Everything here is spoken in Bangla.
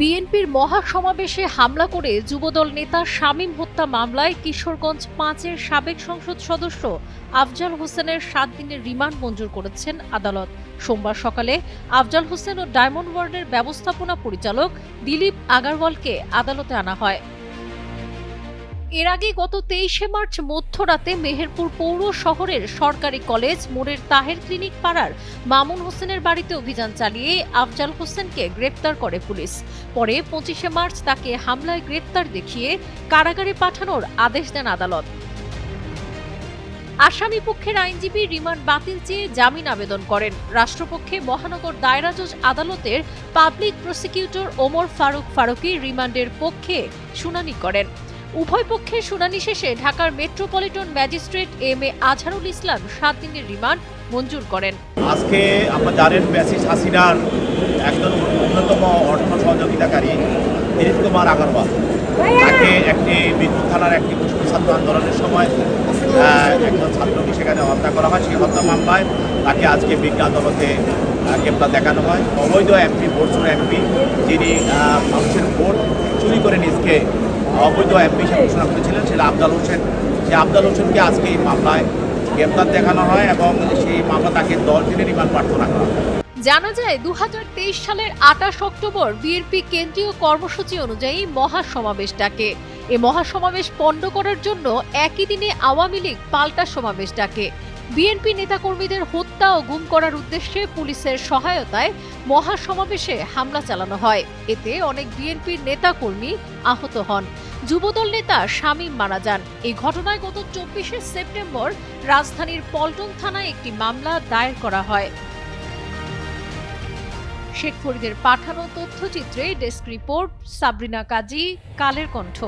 বিএনপির মহাসমাবেশে হামলা করে যুবদল নেতা শামীম হত্যা মামলায় কিশোরগঞ্জ পাঁচের সাবেক সংসদ সদস্য আফজাল হোসেনের সাত দিনের রিমান্ড মঞ্জুর করেছেন আদালত। সোমবার সকালে আফজাল হোসেন ও ডায়মন্ড ওয়ার্ডের ব্যবস্থাপনা পরিচালক দিলীপ আগারওয়ালকে আদালতে আনা হয়। এর আগে গত তেইশে মার্চ মধ্যরাতে মেহেরপুর পৌর শহরের সরকারি কলেজ মোড়ের তাহের ক্লিনিক পাড়ার মামুন হোসেনের বাড়িতে অভিযান চালিয়ে আফজাল হোসেনকে গ্রেপ্তার করে পুলিশ। পরে পঁচিশে মার্চ তাকে হামলায় গ্রেপ্তার দেখিয়ে কারাগারে পাঠানোর আদেশ দেন আদালত। আসামি পক্ষের আইনজীবী রিমান্ড বাতিল চেয়ে জামিন আবেদন করেন। রাষ্ট্রপক্ষে মহানগর দায়রা জজ আদালতের পাবলিক প্রসিকিউটর ওমর ফারুক ফারুকি রিমান্ডের পক্ষে শুনানি করেন। উভয় পক্ষের শুনানি শেষে ঢাকার metropolitan magistrate M A Azharul Islam সাত দিনের রিমান্ড মঞ্জুর করেন। আজকে আমরা জানেন ব্যাসিস হাসিনার একজন অন্যতম অর্থ সহযোগিতাকারী দিলীপ কুমার আগরওয়াল। তাকে একটি বিদ্যুৎ থানার একটি ছাত্র আন্দোলনের সময় একজন ছাত্রকে সেখানে হত্যা করা হয়, সেই হত্যা মামলায় তাকে আজকে বিজ্ঞান আদালতে গ্রেপ্তার দেখানো হয়। অবৈধ এমপি ভোটসুর এমপি, যিনি অবৈধ হিসেবে ঘোষণা করেছিলেন সেটা আবদাল হোসেন সেই আবদাল হোসেনকে আজকে এই মামলায় গ্রেপ্তার দেখানো হয় এবং সেই মামলা তাকে দশ দিনের রিমান্ড প্রার্থনা করা হয়। জানা যায় দু হাজার তেইশ সালের আঠাশ অক্টোবর বিএনপি কেন্দ্রীয় কর্মসূচি অনুযায়ী মহাসমাবেশ ডাকে এ মহাসমাবেশ পণ্ড করার জন্য একই দিনে আওয়ামী লীগ পাল্টা সমাবেশ ডাকে বিএনপি নেতাকর্মীদের হত্যা ও গুম করার উদ্দেশ্যে পুলিশের সহায়তায় মহাসমাবেশে হামলা চালানো হয়। এতে অনেক বিএনপির নেতাকর্মী আহত হন। যুবদল নেতা শামীম মারা যান। এই ঘটনায় গত চব্বিশে সেপ্টেম্বর রাজধানীর পল্টন থানায় একটি মামলা দায়ের করা হয়। শেখ ফরিদের পাঠানো তথ্যচিত্রে ডেস্ক রিপোর্ট, সাবরিনা কাজী, কালের কণ্ঠ।